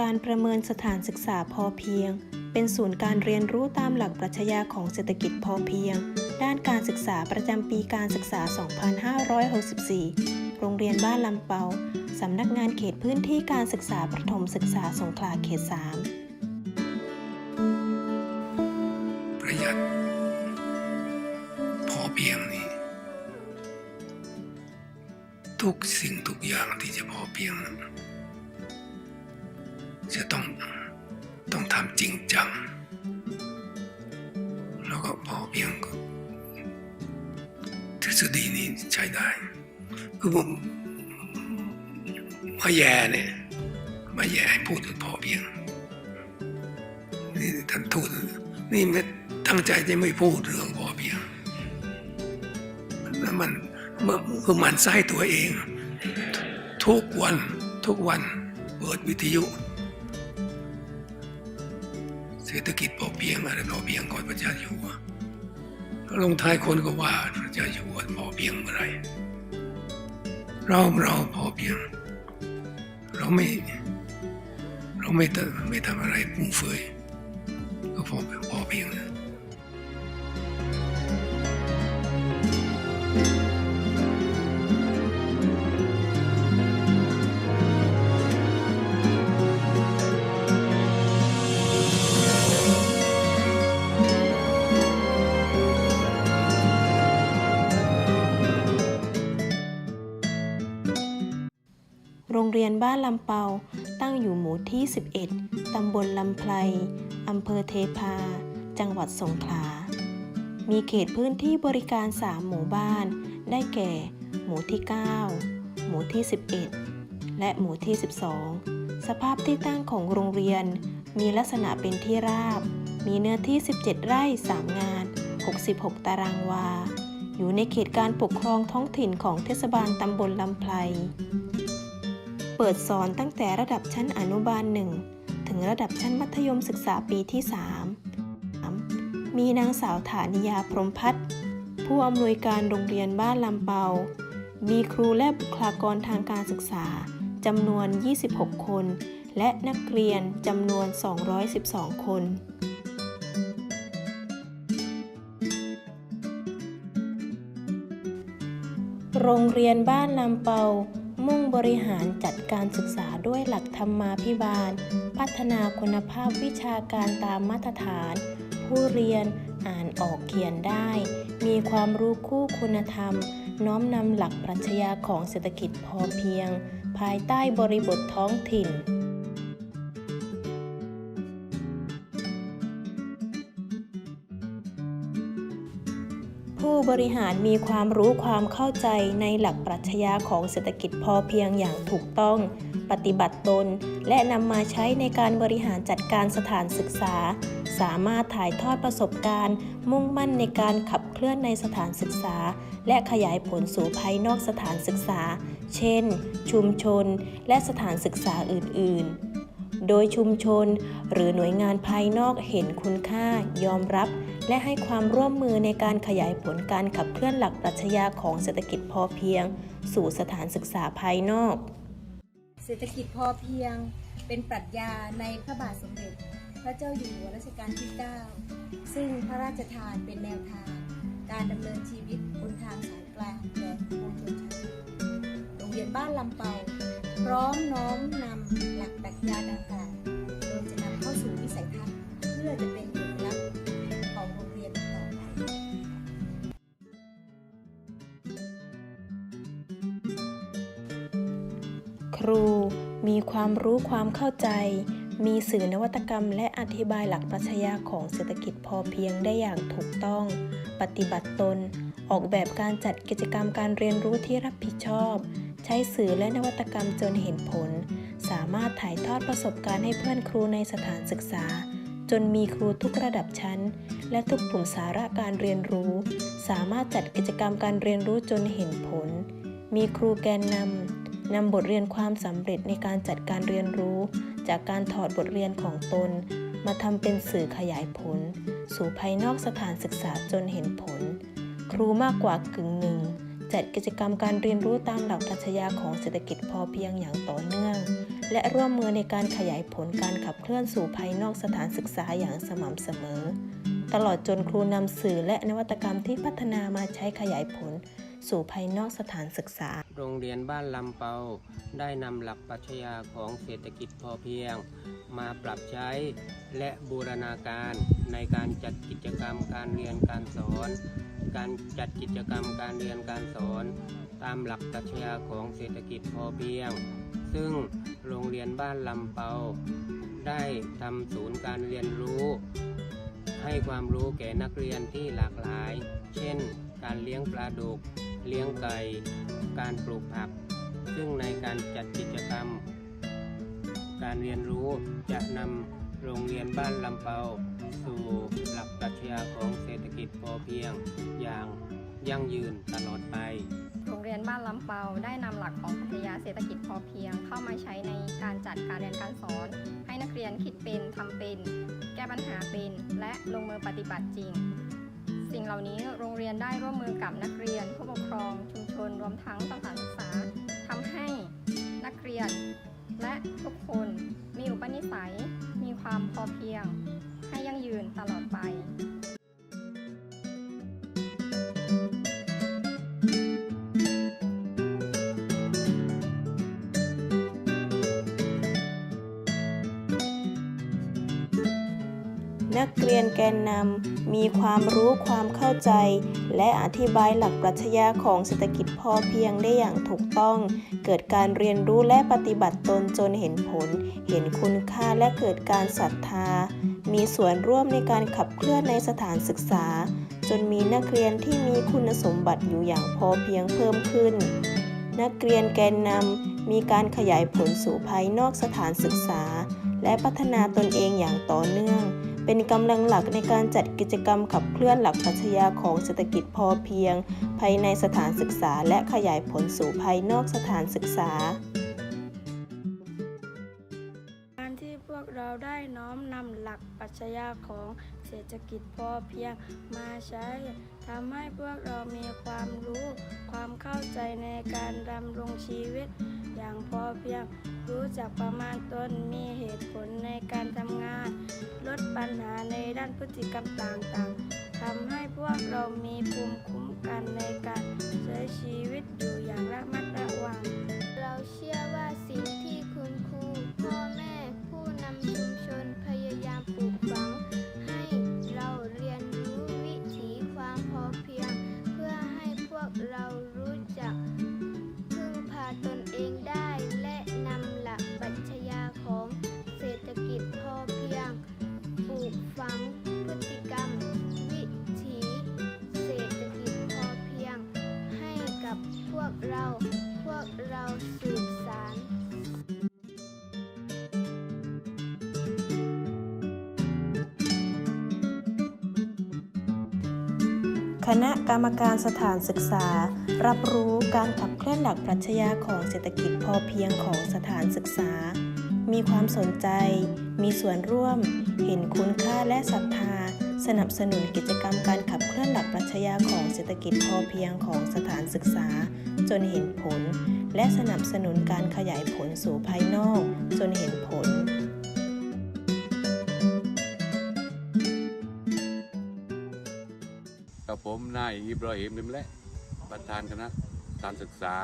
การประเมินสถานศึกษาพอเพียง เป็นศูนย์การเรียนรู้ตามหลักปรัชญาของเศรษฐกิจพอเพียง ด้านการศึกษาประจำปีการศึกษา 2564 โรงเรียนบ้านลำเปา สำนักงานเขตพื้นที่การศึกษาประถมศึกษาสงขลาเขต 3 ประหยัด พอเพียงนี่ทุกสิ่งทุกอย่างที่จะพอเพียงนั้น จะต้องต้องทำจริงจัง แล้วก็พอเพียงก็ทฤษฎีนี้ใช้ได้ คือผมมาแย่เนี่ยมาแย่ให้พูดถึงพอเพียง นี่ท่านทูตนี่ไม่ตั้งใจจะไม่พูดเรื่องพอเพียงแล้วมันเมื่อคือมันไส้ตัวเอง ทุกวันทุกวันเปิดวิทยุ ศรษฐกิจพอเพียงอะไรพอเพียงก่อนพระเจ้าอยู่หัวแล้วลงท้ายคนก็ว่าพระเจ้าอยู่หัวพอเพียงเมื่อไรเราเราพอเพียง เราไม่เราไม่ทำไม่ทำอะไรฟุ่มเฟือยก็พอพอเพียงนะ โรงเรียนบ้านลำเปาตั้งอยู่หมู่ที่ 11 ตำบลลำไพรอำเภอเทพา จังหวัดสงขลา มีเขตพื้นที่บริการ 3 หมู่บ้าน ได้แก่ หมู่ที่ 9 หมู่ที่ 11 และหมู่ที่ 12 สภาพที่ตั้งของโรงเรียน มีลักษณะเป็นที่ราบ มีเนื้อที่ 17 ไร่ 3 งาน 66 ตารางวา อยู่ในเขตการปกครองท้องถิ่นของเทศบาลตำบลลำไพร เปิดสอนตั้งแต่ระดับชั้นอนุบาล1ถึงระดับชั้นมัธยมศึกษาปีที่ 3 มีนางสาวฐานิยาพรหมพัฒน์ผู้อำนวยการโรงเรียนบ้านลำเปา มีครูและบุคลากรทางการศึกษาจำนวน 26 คน และนักเรียนจำนวน 212 คนโรงเรียนบ้านลำเปา มุ่งบริหารจัดการศึกษาด้วยหลักธรรมาภิบาล พัฒนาคุณภาพวิชาการตามมาตรฐาน ผู้เรียนอ่านออกเขียนได้ มีความรู้คู่คุณธรรม น้อมนำหลักปรัชญาของเศรษฐกิจพอเพียง ภายใต้บริบทท้องถิ่น บริหารมีความรู้ความเข้าใจในหลักปรัชญาของเศรษฐกิจพอเพียงอย่างถูกต้อง ปฏิบัติตน และนำมาใช้ในการบริหารจัดการสถานศึกษา สามารถถ่ายทอดประสบการณ์ มุ่งมั่นในการขับเคลื่อนในสถานศึกษา และขยายผลสู่ภายนอกสถานศึกษา เช่น ชุมชน และสถานศึกษาอื่น ๆ โดยชุมชน หรือหน่วยงานภายนอกเห็นคุณค่ายอมรับ และให้ความร่วมมือในการขยายผลการขับเคลื่อนหลักปรัชญาของเศรษฐกิจพอเพียง สู่สถานศึกษาภายนอก เศรษฐกิจพอเพียง เป็นปรัชญาในพระบาทสมเด็จ พระเจ้าอยู่หัวรัชกาลที่ 9 ซึ่งพระราชทานเป็นแนวทาง การดำเนินชีวิตบนทางสายกลางแก่ปวงชนชาโรงเรียนบ้านลำเปาพร้อมน้อมนำหลักปรัชญาดังกล่าวโดยจะนำเข้าสู่วิสัยทัศน์เพื่อจะเป็น รู มีความรู้ความเข้าใจ มีสื่อนวัตกรรม และอธิบายหลักปรัชญาของเศรษฐกิจพอเพียงได้อย่างถูกต้อง ปฏิบัติตน ออกแบบการจัดกิจกรรมการเรียนรู้ที่รับผิดชอบ ใช้สื่อและนวัตกรรมจนเห็นผล สามารถถ่ายทอดประสบการณ์ให้เพื่อนครูในสถานศึกษา จนมีครูทุกระดับชั้น และทุกกลุ่มสาระการเรียนรู้ สามารถจัดกิจกรรมการเรียนรู้จนเห็นผล มีครูแกนนำ นำบทเรียนความสำเร็จในการจัดการเรียนรู้ จากการถอดบทเรียนของตน มาทำเป็นสื่อขยายผล สู่ภายนอกสถานศึกษาจนเห็นผล ครูมากกว่ากึ่งหนึ่ง จัดกิจกรรมการเรียนรู้ตามหลักปรัชญาของเศรษฐกิจพอเพียงอย่างต่อเนื่อง และร่วมมือในการขยายผลการขับเคลื่อนสู่ภายนอกสถานศึกษาอย่างสม่ำเสมอ ตลอดจนครูนำสื่อและนวัตกรรมที่พัฒนามาใช้ขยายผล สู่ภายนอกสถานศึกษา โรงเรียนบ้านลำเปา ได้นำหลักปรัชญาของเศรษฐกิจพอเพียง มาปรับใช้และบูรณาการในการจัดกิจกรรมการเรียนการสอน การจัดกิจกรรมการเรียนการสอน ตามหลักปรัชญาของเศรษฐกิจพอเพียง ซึ่งโรงเรียนบ้านลำเปา ได้ทำศูนย์การเรียนรู้ให้ความรู้แก่นักเรียนที่หลากหลาย เช่น การเลี้ยงปลาดุก เลี้ยงไก่ การปลูกผัก ซึ่งในการจัดกิจกรรม การเรียนรู้จะนำโรงเรียนบ้านลำเปา สู่หลักปรัชญาของเศรษฐกิจพอเพียง อย่างยั่งยืนตลอดไป โรงเรียนบ้านลำเปาได้นำหลักของปรัชญาเศรษฐกิจพอเพียง เข้ามาใช้ในการจัดการเรียนการสอน ให้นักเรียนคิดเป็นทำเป็น แก้ปัญหาเป็น และลงมือปฏิบัติจริง สิ่งเหล่านี้โรงเรียนได้ร่วมมือกับนักเรียน ผู้ปกครองชุมชนรวมทั้งสถานศึกษาทำให้นักเรียน และทุกคนมีอุปนิสัย มีความพอเพียง ให้ยั่งยืนตลอดไป เรียนแกนนำมีความรู้ความเข้าใจ และอธิบายหลักปรัชญาของเศรษฐกิจพอเพียงได้อย่างถูกต้อง เกิดการเรียนรู้และปฏิบัติตนจนเห็นผล เห็นคุณค่าและเกิดการศรัทธา มีส่วนร่วมในการขับเคลื่อนในสถานศึกษา จนมีนักเรียนที่มีคุณสมบัติอยู่อย่างพอเพียงเพิ่มขึ้น นักเรียนแกนนำมีการขยายผลสู่ภายนอกสถานศึกษา และพัฒนาตนเองอย่างต่อเนื่อง เป็นกำลังหลักในการจัดกิจกรรมขับเคลื่อนหลักปรัชญาของเศรษฐกิจพอเพียง ภายในสถานศึกษาและขยายผลสู่ภายนอกสถานศึกษา การที่พวกเราได้น้อมนำหลักปรัชญาของเศรษฐกิจพอเพียงมาใช้ทำให้พวกเรามีความรู้ ความเข้าใจในการดำรงชีวิต อย่างพอเพียง รู้จักประมาณตนมีเหตุผลในการทำงาน ปัญหาในด้านพฤติกรรมต่างๆทำให้พวกเรามีภูมิคุ้มกันในการใช้ชีวิตอยู่อย่างระมัดระวัง เราเชื่อว่าสิ่งที่คุณครูพ่อแม่ คณะกรรมการสถานศึกษา รับรู้การขับเคลื่อนหลักปรัชญาของเศรษฐกิจพอเพียงของสถานศึกษา มีความสนใจ มีส่วนร่วม เห็นคุณค่าและศรัทธา สนับสนุนกิจกรรมการขับเคลื่อนหลักปรัชญาของเศรษฐกิจพอเพียงของสถานศึกษา จนเห็นผล และสนับสนุนการขยายผลสู่ภายนอก จนเห็นผลับผมนายอิบราฮิมลิมและ ประธานคณะการศึกษา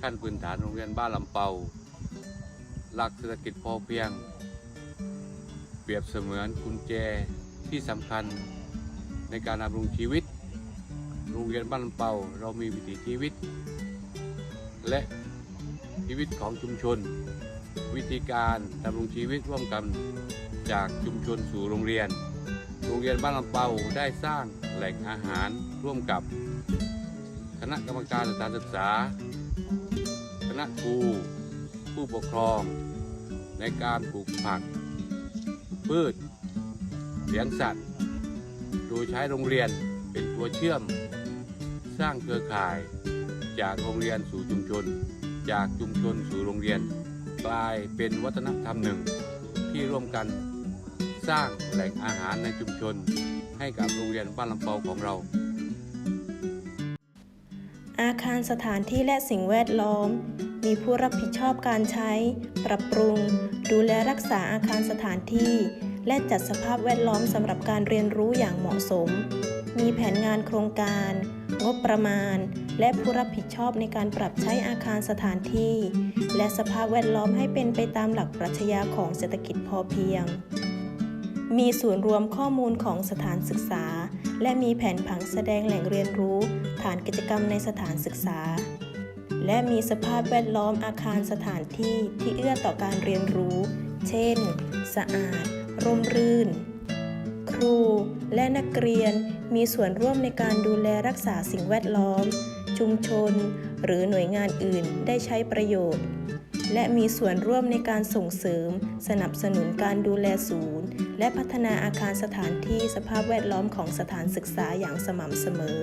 ขั้นพื้นฐานโรงเรียนบ้านลำเปาหลักเศรษฐกิจพอเพียง เปรียบเสมือนกุญแจที่สำคัญในการดำรงชีวิต โรงเรียนบ้านลำเปาเรามีวิถีชีวิต และชีวิตของชุมชน วิธีการดำรงชีวิตร่วมกันจากชุมชนสู่โรงเรียน โรงเรียนบ้านลำเปาได้สร้างแหล่งอาหารร่วมกับ คณะกรรมการสถานศึกษา คณะครูผู้ปกครอง ในการปลูกผัก พืชเลี้ยงสัตว์ โดยใช้โรงเรียนเป็นตัวเชื่อม สร้างเครือข่าย จากโรงเรียนสู่ชุมชน จากชุมชนสู่โรงเรียน กลายเป็นวัฒนธรรมหนึ่งที่ร่วมกัน สร้างแหล่งอาหารในชุมชน ให้กับโรงเรียนบ้านลำเปาของเรา อาคารสถานที่และสิ่งแวดล้อม มีผู้รับผิดชอบการใช้ ปรับปรุง ดูแลรักษาอาคารสถานที่ และจัดสภาพแวดล้อมสำหรับการเรียนรู้อย่างเหมาะสม มีแผนงานโครงการ งบประมาณ และผู้รับผิดชอบในการปรับใช้อาคารสถานที่ และสภาพแวดล้อมให้เป็นไปตามหลักปรัชญาของเศรษฐกิจพอเพียง มีส่วนรวมข้อมูลของสถานศึกษา และมีแผนผังแสดงแหล่งเรียนรู้ ฐานกิจกรรมในสถานศึกษา และมีสภาพแวดล้อมอาคารสถานที่ที่เอื้อต่อการเรียนรู้ เช่น สะอาด ร่มรื่น ครูและนักเรียนมีส่วนร่วมในการดูแลรักษาสิ่งแวดล้อม ชุมชน หรือหน่วยงานอื่นได้ใช้ประโยชน์ และมีส่วนร่วมในการส่งเสริม สนับสนุนการดูแลศูนย์ และพัฒนาอาคารสถานที่สภาพแวดล้อมของสถานศึกษาอย่างสม่ำเสมอ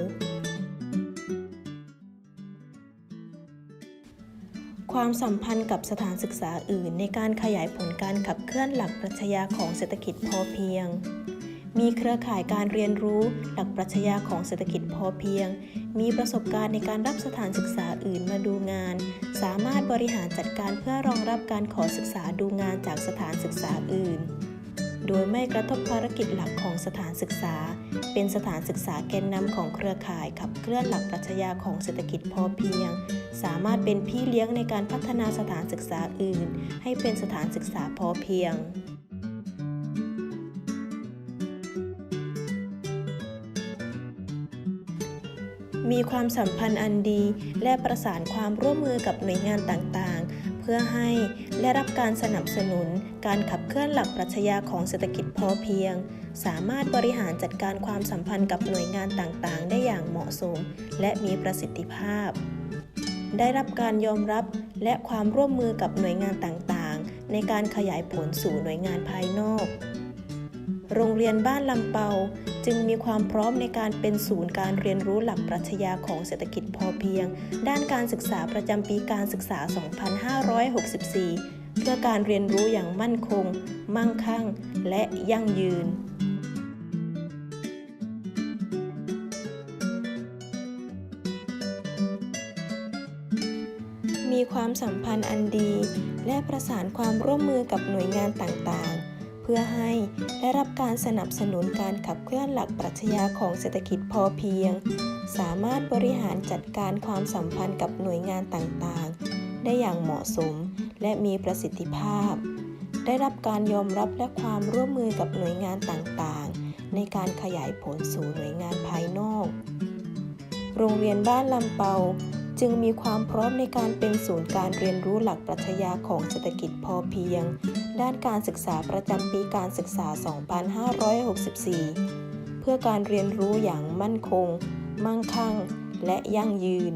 ความสัมพันธ์กับสถานศึกษาอื่น ในการขยายผลการขับเคลื่อนหลักปรัชญาของเศรษฐกิจพอเพียงมีเครือข่ายการเรียนรู้หลักปรัชญาของเศรษฐกิจพอเพียง มีประสบการณ์ในการรับสถานศึกษาอื่นมาดูงาน สามารถบริหารจัดการเพื่อรองรับการขอศึกษาดูงานจากสถานศึกษาอื่น โดยไม่กระทบภารกิจหลักของสถานศึกษา เป็นสถานศึกษาแกนนำของเครือข่ายขับเคลื่อนหลักปรัชญาของเศรษฐกิจพอเพียง สามารถเป็นพี่เลี้ยงในการพัฒนาสถานศึกษาอื่น ให้เป็นสถานศึกษาพอเพียง มีความสัมพันธ์อันดี และประสานความร่วมมือกับหน่วยงานต่างๆ เพื่อให้และรับการสนับสนุน การขับเคลื่อนหลักปรัชญาของเศรษฐกิจพอเพียง สามารถบริหารจัดการความสัมพันธ์กับหน่วยงานต่างๆ ได้อย่างเหมาะสม และมีประสิทธิภาพ ได้รับการยอมรับและความร่วมมือกับหน่วยงานต่างๆ ในการขยายผลสู่หน่วยงานภายนอก โรงเรียนบ้านลำเปาจึงมีความพร้อมในการเป็นศูนย์การเรียนรู้หลักปรัชญาของเศรษฐกิจพอเพียง ด้านการศึกษาประจำปีการศึกษา 2564 เพื่อการเรียนรู้อย่างมั่นคง มั่งคั่ง และยั่งยืนมีความสัมพันธ์อันดี และประสานความร่วมมือกับหน่วยงานต่างๆ เพื่อให้ได้รับการสนับสนุนการขับเคลื่อนหลักปรัชญาของเศรษฐกิจพอเพียง สามารถบริหารจัดการความสัมพันธ์กับหน่วยงานต่างๆ ได้อย่างเหมาะสมและมีประสิทธิภาพ ได้รับการยอมรับและความร่วมมือกับหน่วยงานต่างๆ ในการขยายผลสู่หน่วยงานภายนอก โรงเรียนบ้านลำเปาจึงมีความพร้อมในการเป็นศูนย์การเรียนรู้หลักปรัชญาของเศรษฐกิจพอเพียง ด้านการศึกษาประจำปีการศึกษา 2564 เพื่อการเรียนรู้อย่างมั่นคง มั่งคั่ง และยั่งยืน